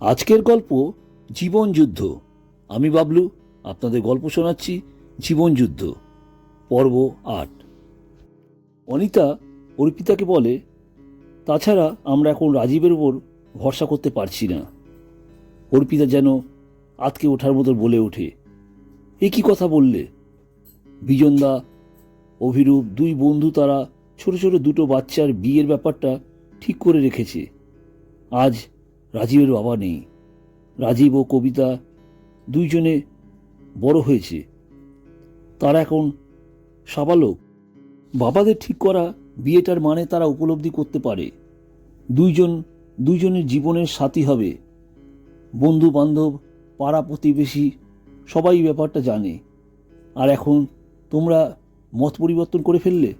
আজকের গল্প জীবন যুদ্ধ। আমি বাবলু, আপনাদের গল্প শোনাচ্ছি জীবন যুদ্ধ, পর্ব আট। অনিতা অর্পিতাকে বলে, তাছাড়া আমরা এখন রাজীবের উপর ভরসা করতে পারছি না। অর্পিতা যেন আতকে ওঠার মতো বলে ওঠে। এ কি কথা বললে? বিজনদা, অভিরূপ দুই বন্ধু তারা ছোট ছোট দুটো বাচ্চার বিয়ের ব্যাপারটা ঠিক করে রেখেছে। আজ রাজীবের বাবা নেই। রাজীব ও কবিতা দুইজনে বড় হয়েছে। তারা এখন সাবালক। বাবাদের ঠিক করা বিয়েটার মানে তারা উপলব্ধি করতে পারে। দুইজন, দুইজনের জীবনের সাথী হবে। বন্ধু বান্ধব পাড়া প্রতিবেশী, সবাই ব্যাপারটা জানে। আর এখন তোমরা মত পরিবর্তন করে ফেললে?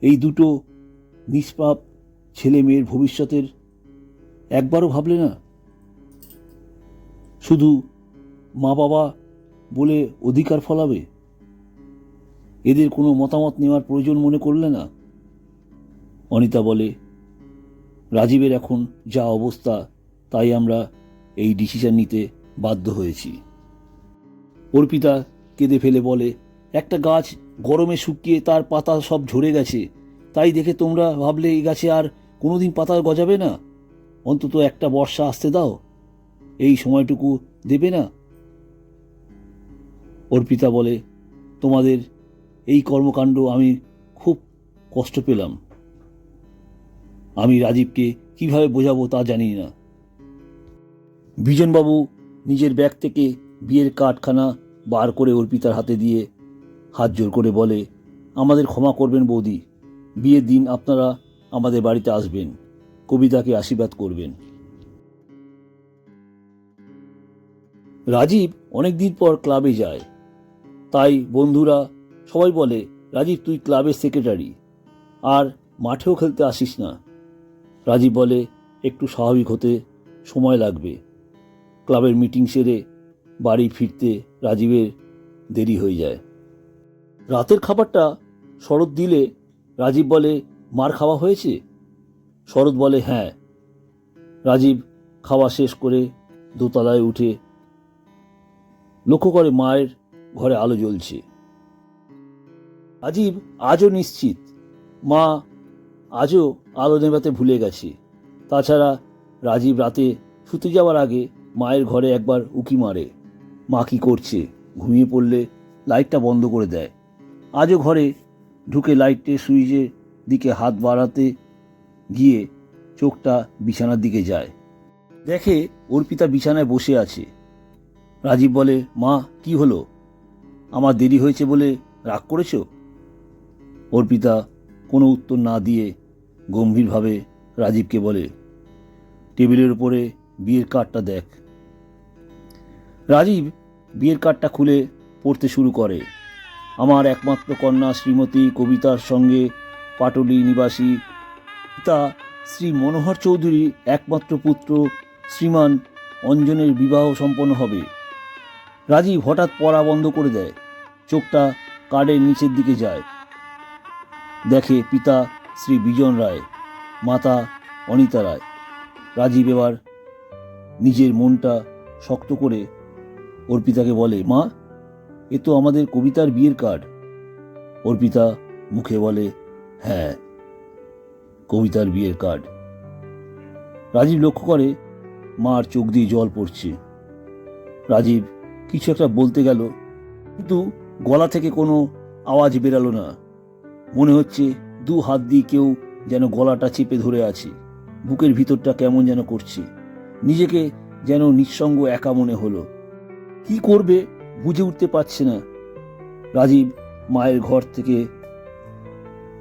এই দুটো নিষ্পাপ ছেলে মেয়ের ভবিষ্যতের একবারও ভাবলে না। শুধু মা বাবা বলে অধিকার ফলাবে? এদের কোনো মতামত নেওয়ার প্রয়োজন মনে করলে না? অনিতা বলে, রাজীবের এখন যা অবস্থা, তাই আমরা এই ডিসিশন নিতে বাধ্য হয়েছি। অর্পিতা কেঁদে ফেলে বলে, একটা গাছ গরমে শুকিয়ে তার পাতা সব ঝরে গেছে। তাই দেখে তোমরা ভাবলে এই গাছে আর কোনোদিন পাতা গজাবে না? অন্তত একটা বর্ষা আসতে দাও। এই সময়টুকু দেবে না। অর্পিতা বলে, তোমাদের এই কর্মকাণ্ড আমি খুব কষ্ট পেলাম। আমি রাজীবকে কীভাবে বোঝাবো তা জানি না। বিজনবাবু নিজের ব্যাগ থেকে বিয়ের কার্ডখানা বার করে অর্পিতার হাতে দিয়ে হাত জোর করে বলে, আমাদের ক্ষমা করবেন বৌদি, বিয়ের দিন আপনারা আমাদের বাড়িতে আসবেন। কবিতাকে আশীর্বাদ করবেন। রাজীব অনেক দিন পর ক্লাবে যায়। তাই বন্ধুরা সবাই বলে, রাজীব, তুই ক্লাবের সেক্রেটারি, আর মাঠেও খেলতে আসিস না। রাজীব বলে, একটু স্বাভাবিক হতে সময় লাগবে। ক্লাবের মিটিং সেরে বাড়ি ফিরতে রাজীবের দেরি হয়ে যায়। রাতের খাবারটা শরৎ দিলে রাজীব বলে, মার খাওয়া হয়েছে? শরৎ বলে হ্যাঁ রাজীব খাওয়া শেষ করে দোতলায় উঠে লক্ষ্য করে মায়ের ঘরে আলো জ্বলছে। রাজীব আজও নিশ্চিত, মা আজও আলো নেভাতে ভুলে গেছে। তাছাড়া রাজীব রাতে শুতে যাওয়ার আগে মায়ের ঘরে একবার উকি মারে। মা কি করছে? ঘুমিয়ে পড়লে লাইটটা বন্ধ করে দেয়। আজও ঘরে ঢুকে লাইটের সুইচের দিকে হাত বাড়াতে গিয়ে চোখটা বিছানার দিকে যায়। দেখে অর্পিতা বিছানায় বসে আছে। রাজীব বলে, মা, কি হলো? আমার দেরি হয়েছে বলে রাগ করেছ? অর্পিতা কোনো উত্তর না দিয়ে গম্ভীরভাবে রাজীবকে বলে, টেবিলের উপরে বিয়ের কার্ডটা দেখ। রাজীব বিয়ের কার্ডটা খুলে পড়তে শুরু করে। আমার একমাত্র কন্যা শ্রীমতী কবিতার সঙ্গে পাটলি নিবাসী পিতা শ্রী মনোহর চৌধুরীর একমাত্র পুত্র, শ্রীমান অঞ্জনের বিবাহ সম্পন্ন হবে। রাজীব হঠাৎ পড়া বন্ধ করে দেয়, চোখটা কার্ডের নিচের দিকে যায়। দেখে পিতা শ্রী বিজন রায়, মাতা অনিতা রায়। রাজীব এবার নিজের মনটা শক্ত করে অর্পিতাকে বলে, মা, এ তো আমাদের কবিতার বিয়ের কার্ড। অর্পিতা মুখে বলে হ্যাঁ। কবিতার বিয়ের কার্ড রাজীব লক্ষ্য করে, মার চোখ দিয়ে জল পড়ছে। রাজীব কিছু একটা বলতে গেল, কিন্তু গলা থেকে কোনো আওয়াজ বেরালো না। মনে হচ্ছে দু হাত দিয়ে কেউ যেন গলাটা চেপে ধরে আছে। বুকের ভিতরটা কেমন যেন করছে। নিজেকে যেন নিঃসঙ্গ একা মনে হলো। কি করবে বুঝে উঠতে পারছে না। রাজীব মায়ের ঘর থেকে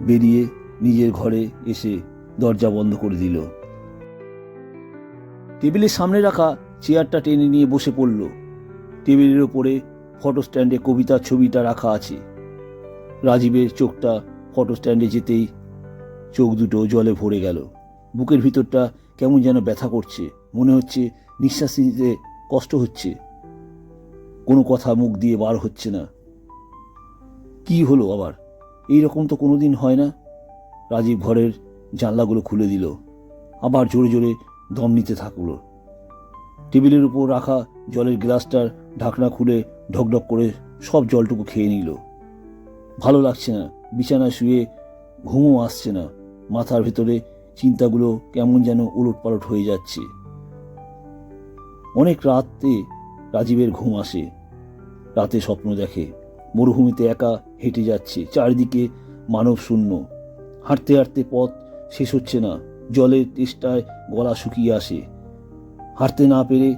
বেরিয়ে নিজের ঘরে এসে দরজা বন্ধ করে দিল। টেবিলের সামনে রাখা চেয়ারটা টেনে নিয়ে বসে পড়ল। টেবিলের ওপরে ফটো স্ট্যান্ডে কবিতার ছবিটা রাখা আছে। রাজীবের চোখটা ফটো স্ট্যান্ডে যেতেই চোখ দুটো জলে ভরে গেল। বুকের ভিতরটা কেমন যেন ব্যথা করছে। মনে হচ্ছে নিঃশ্বাস নিতে কষ্ট হচ্ছে। কোনো কথা মুখ দিয়ে বার হচ্ছে না। কি হলো আবার? এই রকম তো কোনোদিন হয় না। রাজীব ঘরের জানলাগুলো খুলে দিল। আবার জোরে জোরে দম নিতে থাকল। টেবিলের উপর রাখা জলের গ্লাসটার ঢাকনা খুলে ঢকঢক করে সব জলটুকু খেয়ে নিল। ভালো লাগছে না, বিছানায় শুয়ে ঘুমও আসছে না, মাথার ভেতরে চিন্তাগুলো কেমন যেন উলট পালট হয়ে যাচ্ছে। অনেক রাতে রাজীবের ঘুম আসে। রাতে স্বপ্ন দেখে, মরুভূমিতে একা হেঁটে যাচ্ছে, চারিদিকে মানব শূন্য হাঁটতে হাঁটতে পথ শেষ হচ্ছে না। জলের তেষ্টায় গলা শুকিয়ে আসে। হাঁটতে না পেরে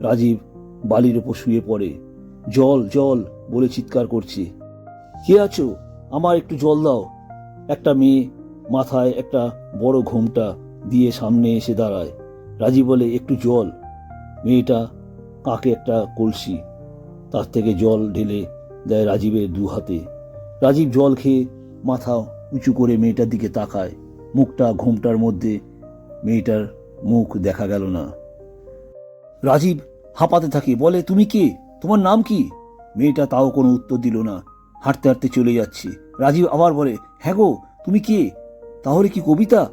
রাজীব বালির ওপর শুয়ে পড়ে। জল জল বলে চিৎকার করছে। কে আছো? আমার একটু জল দাও। একটা মেয়ে মাথায় একটা বড় ঘোমটা দিয়ে সামনে এসে দাঁড়ায়। রাজীব বলে, একটু জল। মেয়েটা কাকে একটা কলসি, তার থেকে জল ঢেলে দেয় রাজীবের দু হাতে রাজীব জল খেয়ে মাথা উঁচু করে মেয়েটার দিকে তাকায়। মুখটা ঘোমটার মধ্যে। মেয়েটার মুখ দেখা গেল না। রাজীব হাঁপাতে থাকে, বলে, তুমি কে? তোমার নাম কি? মেয়েটা তাও কোনো উত্তর দিল না। হাঁটতে হাঁটতে চলে যাচ্ছে। রাজীব আবার বলে হ্যাঁ গো, তুমি কে? তাহলে কি কবিতা?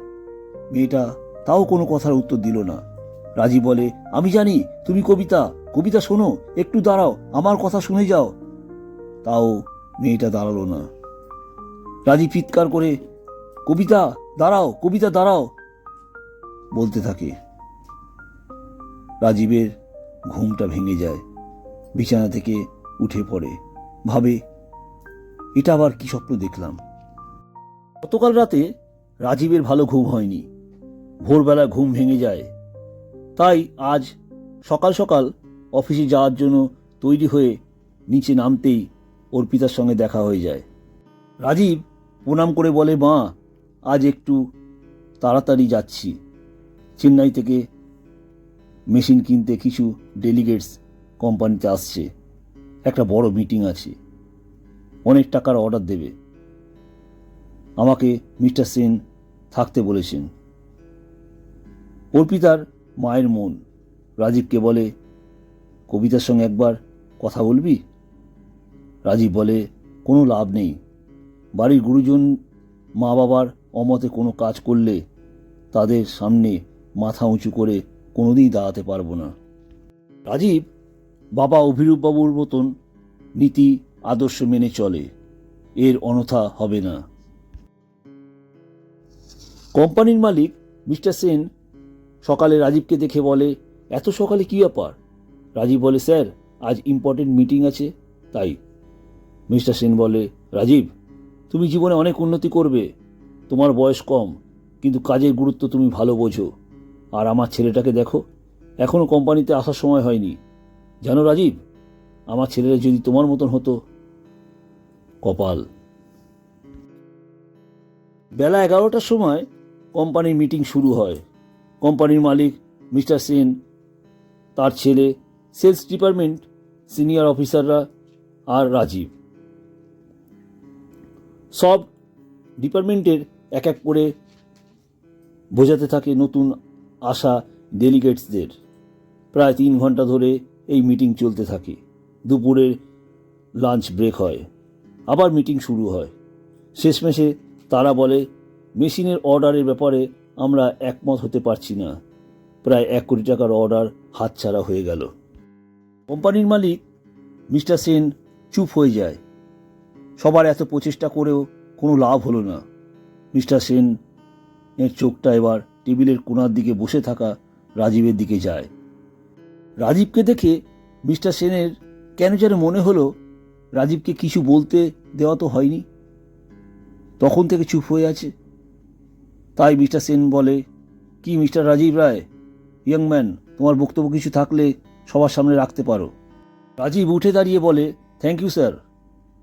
মেয়েটা তাও কোনো কথার উত্তর দিল না। রাজীব বলে, আমি জানি, তুমি কবিতা। কবিতা শোনো, একটু দাঁড়াও, আমার কথা শুনে যাও। তাও মেয়েটা দাঁড়াল না। রাজীব চিৎকার করে, কবিতা, দাঁড়াও কবিতা, দাঁড়াও, বলতে থাকে। রাজীবের ঘুমটা ভেঙে যায়, বিছানা থেকে উঠে পড়ে। ভাবে, এটা আবার কি স্বপ্ন দেখলাম? গতকাল রাতে রাজীবের ভালো ঘুম হয়নি। ভোরবেলা ঘুম ভেঙে যায়। তাই আজ সকাল সকাল অফিসে যাওয়ার জন্য তৈরি হয়ে নিচে নামতেই অর্পিতার সঙ্গে দেখা হয়ে যায়। রাজীব প্রণাম করে বলে, মা, আজ একটু তাড়াতাড়ি যাচ্ছি। চেন্নাই থেকে মেশিন কিনতে কিছু ডেলিগেটস কোম্পানিতে আসছে। একটা বড় মিটিং আছে। অনেক টাকার অর্ডার দেবে। আমাকে মিস্টার সেন থাকতে বলেছেন। অর্পিতার মায়ের মন। রাজীবকে বলে, কবিতার সঙ্গে একবার কথা বলবি? রাজীব বলে, কোনো লাভ নেই। বাড়ির গুরুজন মা বাবার অমতে কোনো কাজ করলে তাদের সামনে মাথা উঁচু করে কোনোদিনই দাঁড়াতে পারব না। রাজীব বাবা অভিরূপবাবুর মতন নীতি আদর্শ মেনে চলে, এর অনথা হবে না। কোম্পানির মালিক মিস্টার সেন সকালে রাজীবকে দেখে বলে, এত সকালে কী ব্যাপার? রাজীব বলে, স্যার, আজ ইম্পর্টেন্ট মিটিং আছে। তাই মিস্টার সেন বলে, রাজীব তুমি জীবনে অনেক উন্নতি করবে। তোমার বয়স কম, কিন্তু কাজের গুরুত্ব তুমি ভালো বোঝো। আর আমার ছেলেটাকে দেখো এখনও কোম্পানিতে আসার সময় হয়নি। জানো রাজীব, আমার ছেলেরা যদি তোমার মতন হতো, কপাল। বেলা এগারোটার সময় কোম্পানির মিটিং শুরু হয়। কোম্পানির মালিক মিস্টার সেন, তার ছেলে, সেলস ডিপার্টমেন্ট, সিনিয়র অফিসাররা আর রাজীব। সব ডিপার্টমেন্টের এক এক করে বোঝাতে থাকে নতুন আসা ডেলিগেটসদের। প্রায় তিন ঘণ্টা ধরে এই মিটিং চলতে থাকে। দুপুরে লাঞ্চ ব্রেক হয়, আবার মিটিং শুরু হয়। শেষমেশে তারা বলে, মেশিনের অর্ডারের ব্যাপারে আমরা একমত হতে পারছি না। প্রায় এক কোটি টাকার অর্ডার হাতছাড়া হয়ে গেল। কোম্পানির মালিক মিস্টার সেন চুপ হয়ে যায়। সবার এত প্রচেষ্টা করেও কোনো লাভ হলো না। মিস্টার সেন এর চোখটা এবার টেবিলের কোণার দিকে বসে থাকা রাজীবের দিকে যায়। রাজীবকে দেখে মিস্টার সেনের কেন যেন মনে হলো, রাজীবকে কিছু বলতে দেওয়া তো হয়নি। তখন থেকে চুপ হয়ে আছে। তাই মিস্টার সেন বলে, কি mister Rajiv Roy? Young man, তোমার বক্তব্য কিছু থাকলে সবার সামনে রাখতে পারো। রাজীব উঠে দাঁড়িয়ে বলে, থ্যাংক ইউ, স্যার।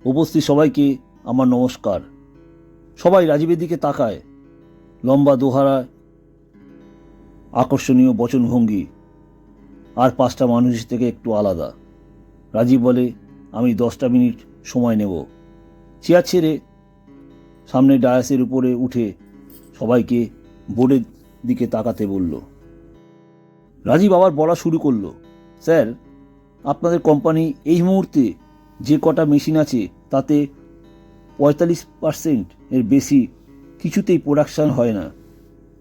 উপস্থিত সবাইকে আমার নমস্কার। সবাই রাজীবের দিকে তাকায়। লম্বা দোহারায় আকর্ষণীয় বচনভঙ্গি, আর পাঁচটা মানুষের থেকে একটু আলাদা। রাজীব বলে, আমি দশটা মিনিট সময় নেব। চেয়ার ছেড়ে সামনে ডায়াসের উপরে উঠে সবাইকে বোর্ডের দিকে তাকাতে বলল। রাজীব আবার বলা শুরু করল, স্যার, আপনাদের কোম্পানি এই মুহূর্তে যে কটা মেশিন আছে, তাতে পঁয়তাল্লিশ পার্সেন্ট এর বেশি কিছুতেই প্রোডাকশান হয় না।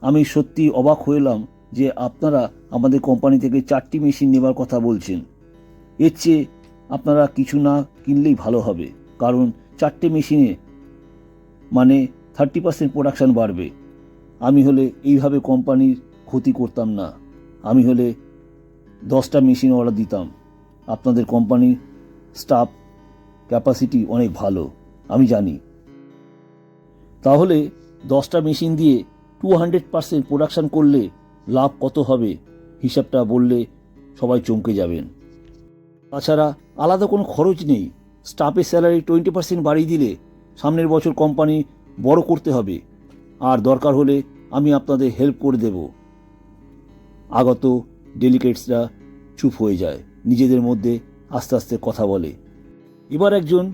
আমি সত্যি অবাক হলাম যে আপনারা আমাদের কোম্পানি থেকে চারটি মেশিন নেবার কথা বলছেন। এর চেয়ে আপনারা কিছু না কিনলেই ভালো হবে, কারণ চারটে মেশিনে মানে থার্টি পার্সেন্ট প্রোডাকশান বাড়বে। আমি হলে এইভাবে কোম্পানির ক্ষতি করতাম না। আমি হলে দশটা মেশিন অর্ডার দিতাম। আপনাদের কোম্পানির স্টাফ ক্যাপাসিটি অনেক ভালো, আমি জানি। তাহলে দশটা মেশিন দিয়ে টু হান্ড্রেড পার্সেন্ট প্রোডাকশান করলে লাভ কত হবে? হিসাবটা বললে সবাই চমকে যাবেন। তাছাড়া আলাদা কোনো খরচ নেই। স্টাফের স্যালারি টোয়েন্টি পার্সেন্ট বাড়িয়ে দিলে সামনের বছর কোম্পানি বড় করতে হবে। আর দরকার হলে আমি আপনাদের হেল্প করে দেব। আগত ডেলিগেটসরা চুপ হয়ে যায়। নিজেদের মধ্যে আস্তে আস্তে কথা বলে। এবার একজন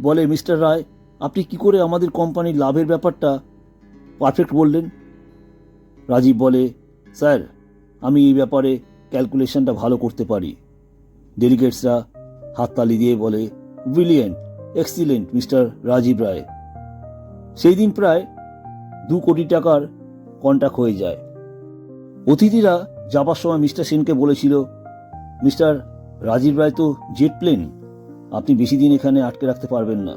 বলে, মিস্টার রায়, আপনি কি করে আমাদের কোম্পানির লাভের ব্যাপারটা পারফেক্ট বললেন? রাজীব বলে, স্যার, আমি এই ব্যাপারে ক্যালকুলেশনটা ভালো করতে পারি। ডেলিগেটসরা হাততালি দিয়ে বলে brilliant excellent mister Rajiv Roy. সেই দিন প্রায় দু কোটি টাকার কন্ট্যাক্ট হয়ে যায়। অতিথিরা যাবার সময় মিস্টার সেনকে বলেছিল, মিস্টার রাজীব রায় তো জেট প্লেন আপনি বেশি দিন এখানে আটকে রাখতে পারবেন না।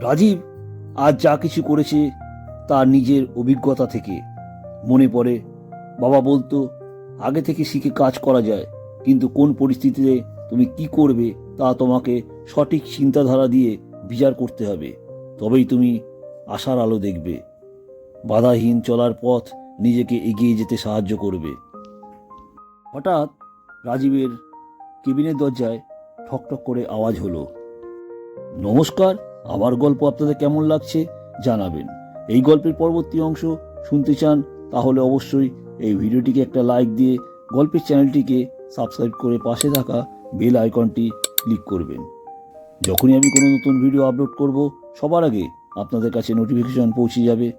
রাজীব আজ যা কিছু করেছে তার নিজের অভিজ্ঞতা থেকে। মনে পড়ে, বাবা বলতো, আগে থেকে শিখে কাজ করা যায়, কিন্তু কোন পরিস্থিতিতে তুমি কি করবে তা তোমাকে সঠিক চিন্তাধারা দিয়ে বিচার করতে হবে। তবেই তুমি আশার আলো দেখবে। বাধাহীন চলার পথ নিজেকে এগিয়ে যেতে সাহায্য করবে। হঠাৎ রাজীবের কেবিনের দরজায় ঠকঠক করে আওয়াজ হলো, নমস্কার, আমার গল্প আপনাদের কেমন লাগছে জানাবেন। এই গল্পের পরবর্তী অংশ শুনতে চান, তাহলে অবশ্যই এই ভিডিওটিকে একটা লাইক দিয়ে গল্পের চ্যানেলটিকে সাবস্ক্রাইব করে পাশে থাকা বেল আইকনটি ক্লিক করবেন। যখনই আমি কোনো নতুন ভিডিও আপলোড করব, সবার আগে আপনাদের কাছে নোটিফিকেশন পৌঁছে যাবে।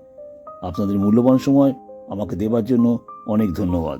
আপনাদের মূল্যবান সময় আমাকে দেবার জন্য অনেক ধন্যবাদ।